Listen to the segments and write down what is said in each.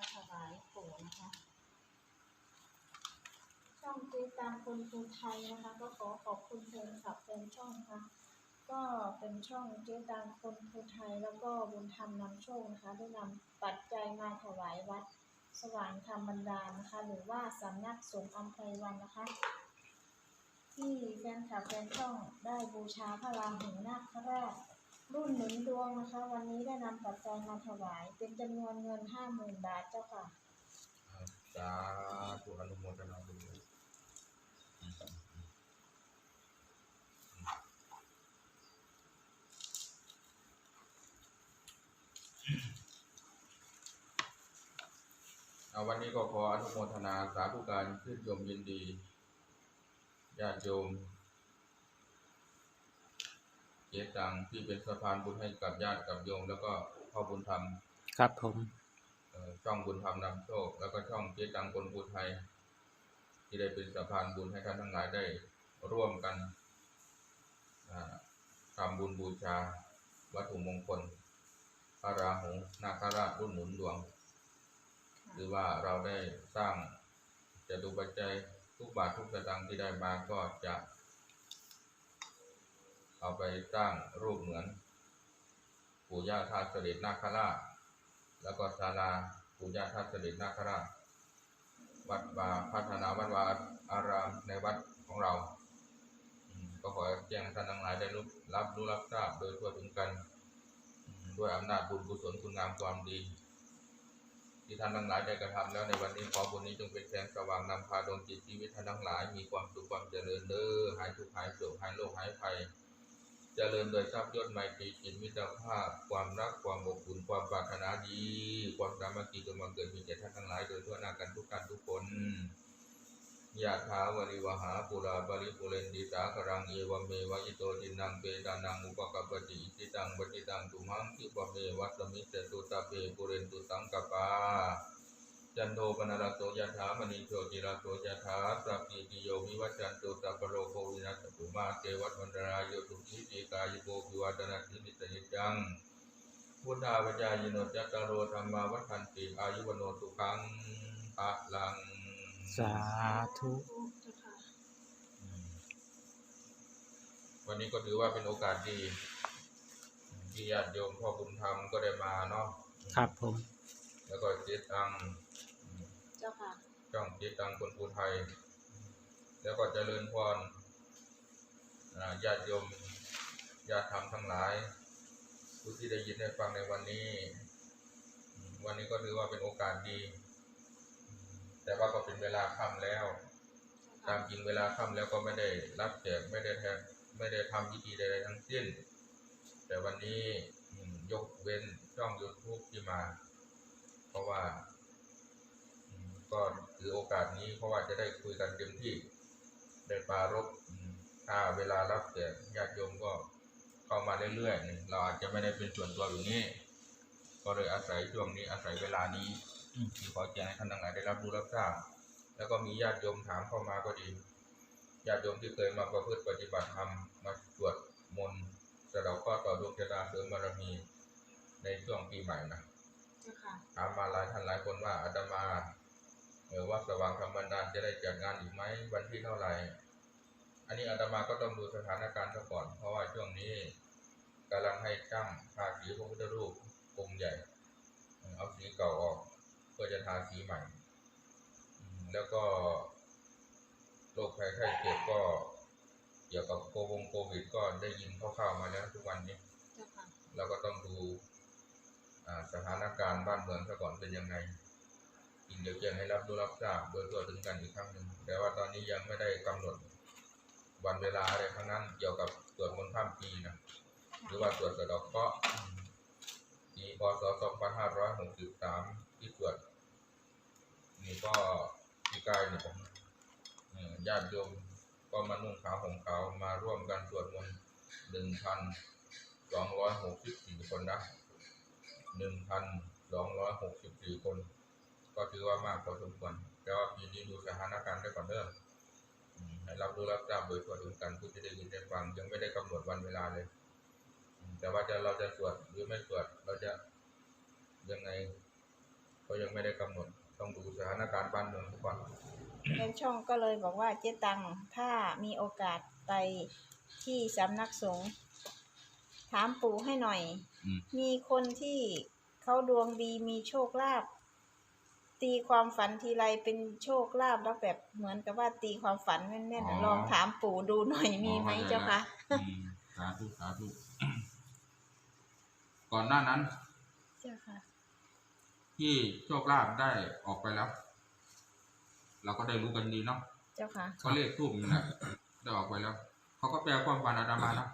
าถวายปู่นะคะ ช่องเจ๊ตามคนภูไทยนะคะ ก็ขอขอบคุณแฟนคลับแฟนช่องนะคะก็เป็นช่องเจ๊ตามคนภูไทยแล้วก็บุญธรรมนำโชคนะคะได้นำปัจจัยมาถวายวัดสว่างธรรมบรรดานะคะ หรือว่าสำนักสงฆ์อัมไพวันนะคะ ที่แฟนคลับแฟนช่องได้บูชาพระราหูนาคราช รุ่นหนุนดวงนะคะ วันนี้ได้นำปัจจัยมาถวาย เป็นจำนวนเงินห้าหมื่นบาทเจ้าค่ะสาธุอนุโมทนาบุญเอาวันนี้ก็ขออนุโมทนาสาธุการชื่นชมยินดีญาติโยม เจตังที่เป็นสะพานบุญให้กับญาติกับโยม แล้วก็พ่อบุญธรรมครับผมเอ่อช่องบุญธรรมนำโชค แล้วก็ช่องเจ๊ตังคนภูไทย ที่ได้เป็นสะพานบุญให้ท่านทั้งหลายได้ร่วมกันอ่าทำบุญบูชา วัตถุมงคลพระราหูนาคราชรุ่นหนุนดวง หรือว่าเราได้สร้างจะดูปัจจัยทุกบาททุกสตางค์ที่ได้มาก็จะ เอาไปสร้างรูปเหมือน ปู่ย่าทาสเสด็จนาคราช แล้วก็ศาลาปู่ย่าทาสเสด็จนาคราช วัดวาพัฒนาวัดวาอารามในวัดของเรา ก็ขอแจ้งท่านทั้งหลายได้รู้รับรู้รับทราบโดยทั่วถึงกัน ด้วยอำนาจบุญกุศลคุณงามความดีที่ท่านทั้งหลายได้กระทำแล้วในวันนี้ขอบุญนี้จงเป็นแสงสว่างนำพาดวงจิตชีวิตท่านทั้งหลาย มีความสุขความเจริญเด้อหายทุกข์หายโศกหายโรคหายภัย เจริญโดยทรัพย์ยศไมตรีจิตมิตรภาพ ความรักความอบอุ่นความปรารถนาดี ความสามัคคีจงบังเกิดมีแก่ท่านทั้งหลายโดยทั่วหน้ากันทุกท่านทุกคนยะถาวริวหาปุราบริปุเรนดิสาครังเอวเมวะอิโตทินังเปตานังอุปกปปติอิทิตังปฏิตังตุมังคิปะเมวัสมิจตุตาเปปุเรนตุสังกปา จันโทปนรสโสยถามณีโชติรสโสยถาสัพพิติโยวิวัชชันตุสัพพะโลกโควินัสตุมาเตวัตวันตรายโยสุขีติกายโกภิวัตนาสินิสยิจังพุทธาวจายโนจัตตารโรธรรมาวัฏันติอายุวโนสุขังภะลัง สาธุเจ้าค่ะอืมวันนี้ก็ถือว่าเป็นโอกาสดีที่ญาติโยมพ่อบุญธรรมก็ได้มาเนาะ ครับผม แล้วก็เจตัง เจ้าค่ะช่องเจตังคนภูไทย แล้วก็เจริญพรญาติโยมญาติธรรมทั้งหลาย ผู้ที่ได้ยินได้ฟังในวันนี้ วันนี้ก็ถือว่าเป็นโอกาสดี แต่ว่าก็เป็นเวลาค่ำแล้ว ตามจริงเวลาค่ำแล้วก็ไม่ได้รับแจกไม่ได้แทนไม่ได้ทำพิธีใดๆทั้งสิ้น แต่วันนี้ยกเว้นช่องยูทูบที่มา เพราะว่า ถือโอกาสนี้เพราะว่าจะได้คุยกันเต็มที่ได้ปรารบอืมถ้าเวลารับแจกญาติโยมก็เข้ามาเรื่อยๆเราอาจจะไม่ได้เป็นส่วนตัวอยู่นี้ก็เลยอาศัยช่วงนี้อาศัยเวลานี้อืมที่ขอแจ้งให้ท่านทั้งหลายได้รับรู้รับทราบแล้วก็มีญาติโยมถามเข้ามาก็ดีญาติโยมที่เคยมาประพฤติปฏิบัติธรรมมาสวดมนต์สะเดาข้อต่อดวงชะตาเสริมบารมีในช่วงปีใหม่นะเจ้าค่ะถามมาหลายท่านหลายคนว่าอาตมา เออว่าสว่างธรรมดานจะได้จัดงานอีกไหมวันที่เท่าไหร่ อันนี้อาตมาก็ต้องดูสถานการณ์ซะก่อน เพราะว่าช่วงนี้กำลังให้ช่างทาสีพระพุทธรูปองค์ใหญ่เออเอาสีเก่าออกเพื่อจะทาสีใหม่อืมแล้วก็โรคภัยไข้เจ็บก็เกี่ยวกับโควงโควิดก็ได้ยินคร่าวๆมาแล้วทุกวันนี้เจ้าค่ะเราก็ต้องดูอ่าสถานการณ์บ้านเมืองซะก่อนเป็นยังไง อีกเดี๋ยวแจ้งให้รับรู้รับทราบโดยทั่วถึงกันอีกครั้งหนึ่งแต่ว่าตอนนี้ยังไม่ได้กำหนดวันเวลาอะไรทั้งนั้นเกี่ยวกับสวดมนต์ข้ามปีนะหรือว่าสวดสะเดอกเคราะห์ปีพศ2563 ที่สวดนี่ก็พี่กายเนี่ยผมญาติโยมก็มานุ่งขาวห่มขาวมาร่วมกันสวดมนต์หนึ่งพันสองร้อยหกสิบสี่คนนะหนึ่งพันสองร้อยหกสิบสี่คน ก็ถือว่ามากพอสมควรแต่ว่าปีนี้ดูสถานการณ์ได้ก่อนเด้ออืมให้รับรู้รับทราบโดยทั่วถึงกันผู้ที่ได้ยินได้ฟัง ยังไม่ได้กำหนดวันเวลาเลยอืมแต่ว่าจะเราจะสวดหรือไม่สวดเราจะยังไงก็ยังไม่ได้กำหนดต้องดูสถานการณ์บ้านเมืองก่อนแฟนช่องก็เลยบอกว่าเจ๊ตังถ้ามีโอกาสไปที่สำนักสงฆ์ถามปู่ให้หน่อยอืมมีคนที่เขาดวงดีมีโชคลาภ ตีความฝันทีไรเป็นโชคลาภแล้วแบบเหมือนกับว่าตีความฝันแม่นๆน่ะลองถามปู่ดูหน่อยมีไหมเจ้าคะอืมสาธุสาธุ ก่อนหน้านั้น เจ้าค่ะที่โชคลาภได้ออกไปแล้ว เราก็ได้รู้กันดีเนาะเจ้าค่ะก็เลขทูบนี่แหละได้ออกไปแล้ว เขาก็แปลความฝันอาตมานะ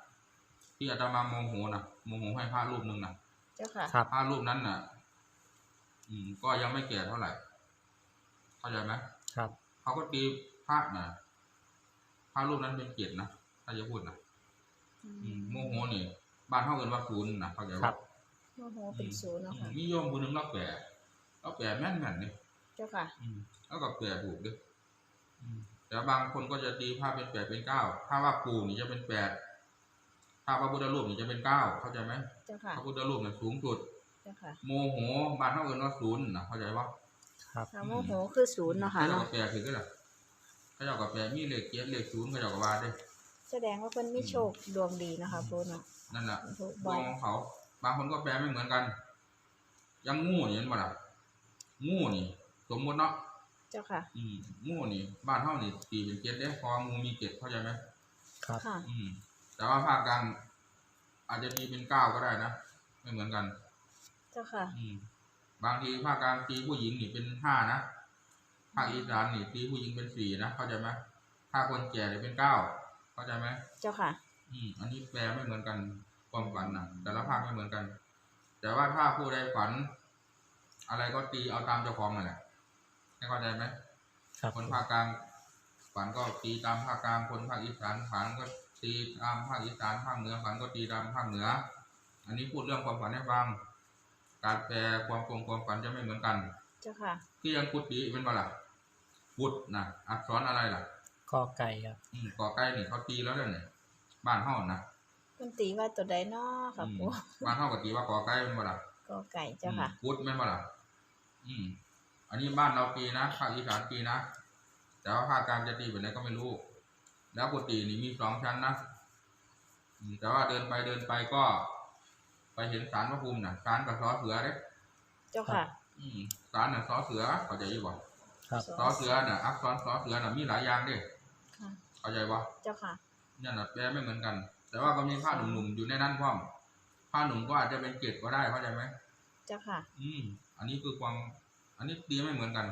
ที่อาตมาโมโหนะโมโหให้พระรูปหนึ่งนะเจ้าค่ะ ครับ พระรูปนั้นน่ะ อืม ก็ยังไม่แก่เท่าไหร่ เข้าใจไหมครับ เขาก็ตีพระน่ะพระรูปนั้นเป็นเกียรตินะถ้าจะพูดนะอืมโมโหนี่บ้านเขาเอินว่าศูนย์นะเข้าใจครัว่าบโมโหเป็นศูนย์เนาะค่ะมีโยมคนหนึ่งเราแปลเราแปลแม่นแม่นๆนี่เจ้าค่ะ อืมแล้วก็แปลถูกด้วยอืมแต่บางคนก็จะตีภาพเป็นแปดเป็นเก้าถ้าว่าปู่นี่จะเป็นแปดถ้าพระพุทธรูปนี่จะเป็นเก้าเข้าใจไหมเจ้าค่ะพระพุทธรูปเนี่ยสูงสุดเจ้าค่ะโมโหบ้านเขาเอินว่าศูนย์นะเข้าใจว่าครับถ้าโมโหคือศูนย์เนาะค่ะเขาเจ้าเนาะก็แปลถึงก็แหละเขาเจ้าก็แปลมีเลขเจ็ดเลขศูนย์เขาเจ้าก็ว่าได้ แสดงว่าเพิ่นมีโชคดวงดีเนาะคะปู่เนาะนั่นแหละถูกดบ่วองยของเขา บางคนก็แปลไม่เหมือนกันยังงูนี่เห็นบ่ล่ะงูนี่ สมมติเนาะเจ้าค่ะ อืมงูนี่ บ้านเฮานี่ตีเป็นเจ็ดเด้เพองูมีเจ็ดเข้าใจไหม ครับ ค่ะ อืมแต่ว่าภาคกลางอาจจะตีเป็นเก้าก็ได้นะ ไม่เหมือนกันเจ้าค่ะ อืมบางทีภาคกลางตีผู้หญิงนี่เป็นห้านะภาคอีสานนี่ตีผู้หญิงเป็นสี่นะเข้าใจไหมถ้าคนแก่นี่เป็นเก้าเข้าใจไหมเจ้าค่ะ อืม อันนี้แปลไม่เหมือนกันความฝันนะแต่ละภาคไม่เหมือนกัน แต่ว่าถ้าผู้ใดฝัน อะไรก็ตีเอาตามเจ้าของนั่นแหละให้เข้าใจไหมครับคนภาคกลางฝันก็ตีตามภาคกลางคนภาคอีสานฝันก็ตีตามภาคอีสานภาคเหนือฝันก็ตีตามภาคเหนือ อันนี้พูดเรื่องความฝันให้ฟัง การแปลความคงความฝันจะไม่เหมือนกัน เจ้าค่ะที่ยังกุดดีเป็นว่าล่ะกุดนะอักษรอะไรล่ะกอไก่ครับอืมก่อใกล้นี่เขาตีแล้วเนี่ยบ้านเฮานะเพิ่นตีว่าตัวใดเนาะค่ะอืมปู่บ้านเฮาก็ตีว่าก่อใกล้เป็นว่าล่ะก็ไก่เจ้าค่ะอืมกุดแม่นว่าล่ะอืม อันนี้บ้านเราตีนะภาคอีสานตีนะแต่ว่าภาคกลางจะตีแบบไหนก็ไม่รู้ แล้วกุฏินี่มีสองชั้นนะอืมแต่ว่าเดินไปเดินไปก็ ไปเห็นศาลพระภูมิน่ะศาลกับซอเสือเด้เจ้าค่ะ อืมศาลน่ะซอเสือเข้าใจอยู่บ่ครับ ซอเสือน่ะอักษรซอเสือน่ะมีหลายอย่างเด้ค่ะ เข้าใจบ่เจ้าค่ะเนี่ยน่ะแปลไม่เหมือนกัน แต่ว่าก็มีผ้าหนุ่มๆอยู่ในนั้นพร้อมผ้าหนุ่มก็อาจจะเป็นเกล็ดก็ได้เข้าใจไหมเจ้าค่ะ อืม อันนี้คือความ อันนี้ตีไม่เหมือนกัน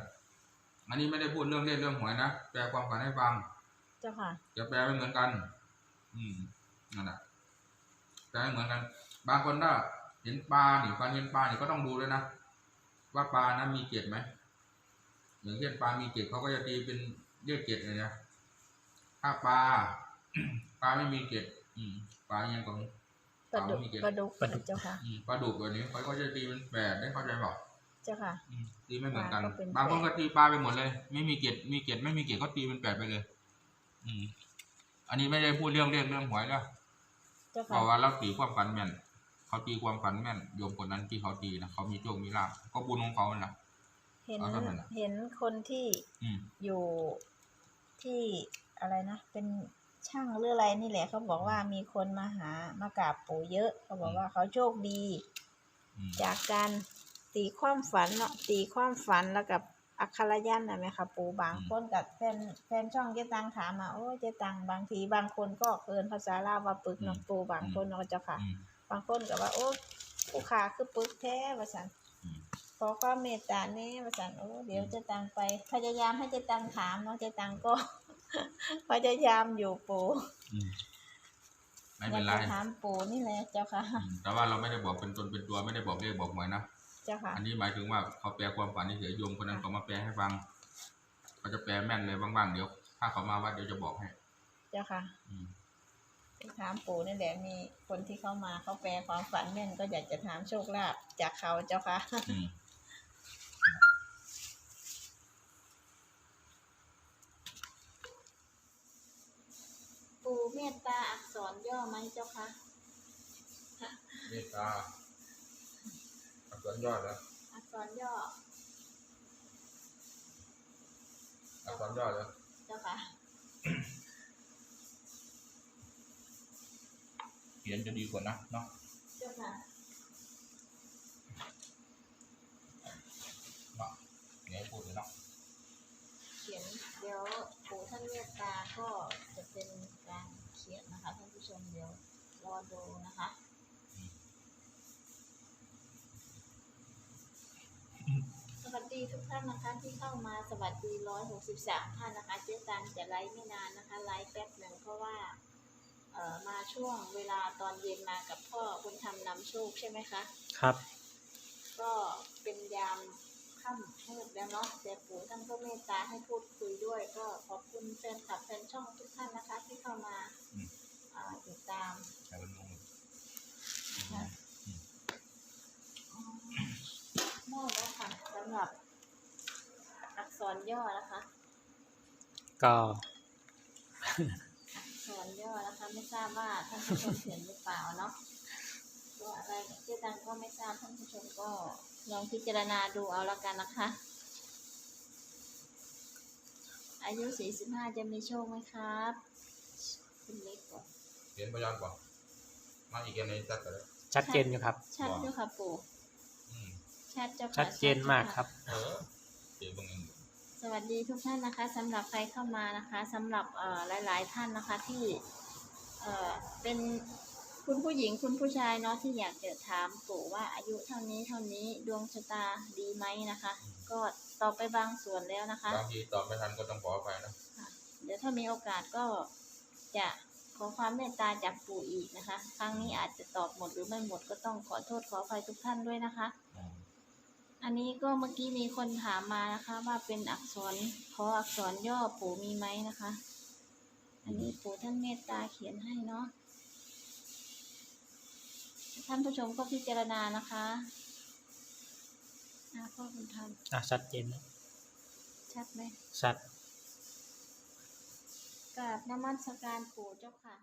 อันนี้ไม่ได้พูดเรื่องเล่นเรื่องหวยนะแปลความฝันให้ฟัง เจ้าค่ะจะแปลไม่เหมือนกัน อืมนั่นแหละแปลไม่เหมือนกัน บางคนถ้าเห็นปลานี่การเห็นปลานี่ก็ต้องดูด้วยนะว่าปลานั้นมีเกล็ดไหมอย่างเช่นปลามีเกล็ดเขาก็จะตีเป็นเรียกเกล็ดเลยนะถ้าปลาปลาไม่มีเกล็ดอืมปลายังของปลาดุกมีเกล็ดปลาดุกปลาดุกเจ้าค่ะอืมปลาดุกแบบนี้เขาก็จะตีเป็นแปดได้เข้าใจเปล่าเจ้าค่ะอืมตีไม่เหมือนกันปลาก็เป็นบางคนแปดก็ตีปลาไปหมดเลย ไม่มีเกล็ดมีเกล็ดไม่มีเกล็ดก็ตีเป็นแปดไปเลย อืม อันนี้ไม่ได้พูดเรื่องเรื่องเรื่องหวยแล้วเจ้าเพค่ะราะว่าเราตีความฝันแม่น เขาตีความฝันแม่นโยมคนนั้นที่เขาตีนะเขามีโชคมีลาภก็บุญของเขาน่ะ เห็นเอาเท่านั้นน่ะ เห็นคนที่อืม อยู่ที่อะไรนะ เป็นช่างหรืออะไรนี่แหละเขาบอกว่ามีคนมาหามากราบปู่เยอะ เขาบอกว่าเขาโชคดี อืมจากการตีความฝันเนาะตีความฝันแล้วกับอักขระยันนะไหมคะปูบางคนกับแฟนแฟนช่องเจ๊ตังถามมาโอ้เจ๊ตังบางทีบางคนก็เกินภาษาลาวว่าปึกเนาะปูบางคนเนาะเจ้าค่ะ อืมบางคนก็ว่า โอ้ผู้ขาคือปึกแท้ว่าสันอืมขอความเมตตาแน่ว่าสันโอ้เดี๋ยวเจ๊ตังไป พยายามให้เจ๊ตังถามเนาะเจ๊ตังก็ พยายามอยู่ปูอืมไม่อเป็ยานกไรจะถามปูนี่แหละเจ้าค่ะ อืมแต่ว่าเราไม่ได้บอกเป็นตนเป็นตัวไม่ได้บอกเลขบอกหวยนะ เจ้าค่ะ อันนี้หมายถึงว่าเขาแปลความฝันเฉยๆโยมคนนั้นเขามาแปลให้ฟังเขาจะแปลแม่นเลยบ้างๆเดี๋ยว ถ้าเขามาวัดเดี๋ยวจะบอกให้ เจ้าค่ะ อืม ที่ถามปู่นี่นแหละมีคนที่เข้ามาเขาแปลความฝันแม่นก็อยากจะถามโชคลาภจากเขาเจ้าค่ะปู่เมตตาอักษรย่อไหมเจ้าคะเมตตาอักษรย่อดแล้วอักษรย่ออักษรย่อดแล้วเจ้าค่ะ ขียนจะดีกว่านะเนาะเจ้าค่ะเนาะเดี๋ยวให้พูดเลยเนาะเขียนเดี๋ยวปู่ท่านเมตตาก็จะเป็นการเขียนนะคะท่านผู้ชมเดี๋ยวรอดูนะคะสวัสดีทุกท่านนะคะที่เข้ามาสวัสดีร้อยหกสิบสามท่านนะคะ เจ๊ตังจะไลฟ์ไม่นานนะคะไลฟ์แป๊บหนึ่งเพราะว่า เอ่อมาช่วงเวลาตอนเย็นมากับพ่อคุณทำนำโชคใช่ไหมคะ ครับ ก็เป็นยามค่ำมืดแล้วเนาะแต่ปู่ท่านก็เมตตาให้พูดคุยด้วย ก็ขอบคุณแฟนคลับแฟนช่องทุกท่านนะคะ ที่เข้ามาอ่าติดตามให้มันลงค่ะมอบแล้วค่ะสำหรับอักษรย่อนะคะ ก็ อักษรย่อนะคะ ไม่ทราบว่าท่านผู้ชมเห็นหรือเปล่าเนาะตัวอะไรเจ๊ตังก็ไม่ทราบท่านผู้ชมก็ลองพิจารณาดูเอาละกันนะคะ อายุ 45 จะมีโชคไหมครับคุณเล็กก่อนเขียนพยานก่อนมาอีกอันในจัดกันเลยชัดเจนอยู่ครับ ชัดเจ้าค่ะปู่อืมชัดเจ้าค่ะชัดเจนมากครับ เออเขียนบางอัน สวัสดีทุกท่านนะคะสำหรับใครเข้ามานะคะสำหรับเอ่อหลาย ๆ ท่านนะคะที่เอ่อเป็นคุณผู้หญิงคุณผู้ชายเนาะที่อยากจะถามปู่ว่าอายุเท่านี้เท่านี้ดวงชะตาดีไหมนะคะ ก็ตอบไปบางส่วนแล้วนะคะบางทีตอบไม่ทันก็ต้องขออภัยนะเดี๋ยวถ้ามีโอกาสก็จะขอความเมตตาจากปู่อีกนะคะ ครั้งนี้อาจจะตอบหมดหรือไม่หมดก็ต้องขอโทษขออภัยทุกท่านด้วยนะคะ อืมอันนี้ก็เมื่อกี้มีคนถามมานะคะ ว่าเป็นอักษรขออักษรย่อปู่มีไหมนะคะ อันนี้ปู่ท่านเมตตาเขียนให้เนาะท่านผู้ชมก็พิจารณานะคะอ่าพ่อคุณทอะชัดเจนำชัดไหมชัด กราบนมัสการปู่เจ้าค่ะ